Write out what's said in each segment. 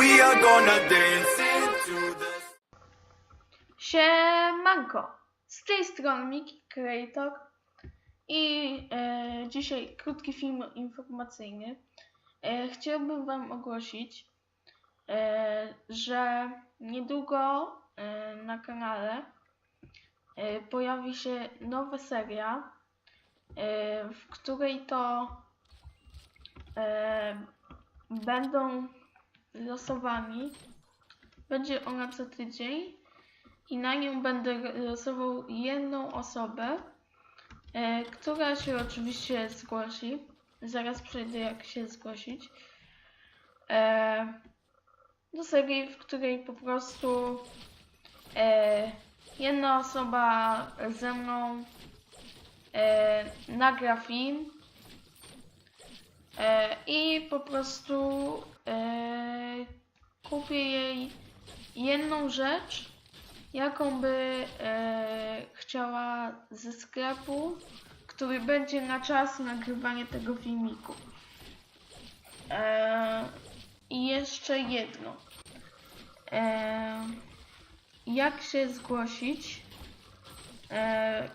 wanna dance into the Siemanko! Z tej strony Miki Creator i e, dzisiaj krótki film informacyjny. E, chciałbym Wam ogłosić, e, że niedługo e, na kanale e, pojawi się nowa seria, e, w której to e, będą losowani. Będzie ona co tydzień i na nią będę losował jedną osobę, e, która się oczywiście zgłosi. Zaraz przejdę jak się zgłosić. E, do serii, w której po prostu e, jedna osoba ze mną e, nagra film e, i po prostu e, kupię jej jedną rzecz, jaką by e, chciała ze sklepu, który będzie na czas nagrywania tego filmiku. E, I jeszcze jedno. E, jak się zgłosić? E,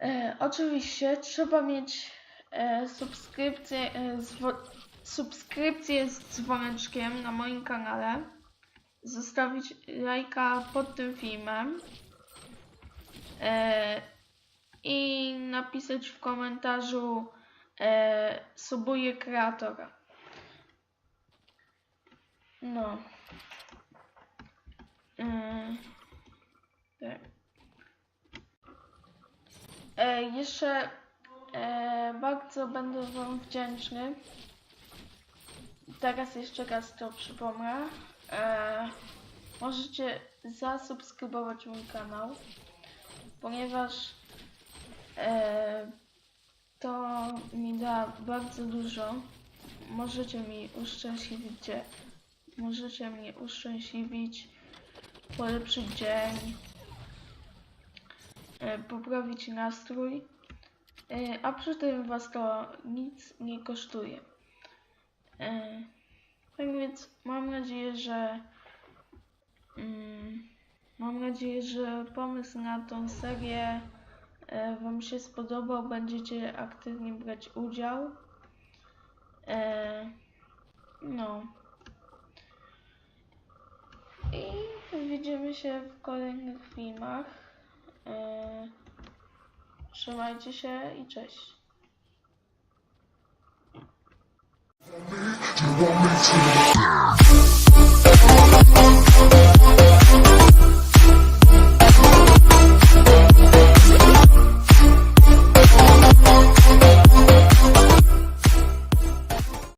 e, oczywiście trzeba mieć e, subskrypcję, e, zwo- subskrypcję z dzwoneczkiem na moim kanale zostawić lajka pod tym filmem e, i napisać w komentarzu e, subuję kreatora. No. E, tak. E, jeszcze bardzo będę Wam wdzięczny. Teraz jeszcze raz to przypomnę. E, możecie zasubskrybować mój kanał, ponieważ e, to mi da bardzo dużo. Możecie mi uszczęśliwić, możecie mnie uszczęśliwić, polepszyć dzień, e, poprawić nastrój, a przy tym was to nic nie kosztuje. Tak więc mam nadzieję, że mm, mam nadzieję, że pomysł na tą serię e, Wam się spodobał, będziecie aktywnie brać udział. E, no. I widzimy się w kolejnych filmach. E, trzymajcie się i cześć. You want me to?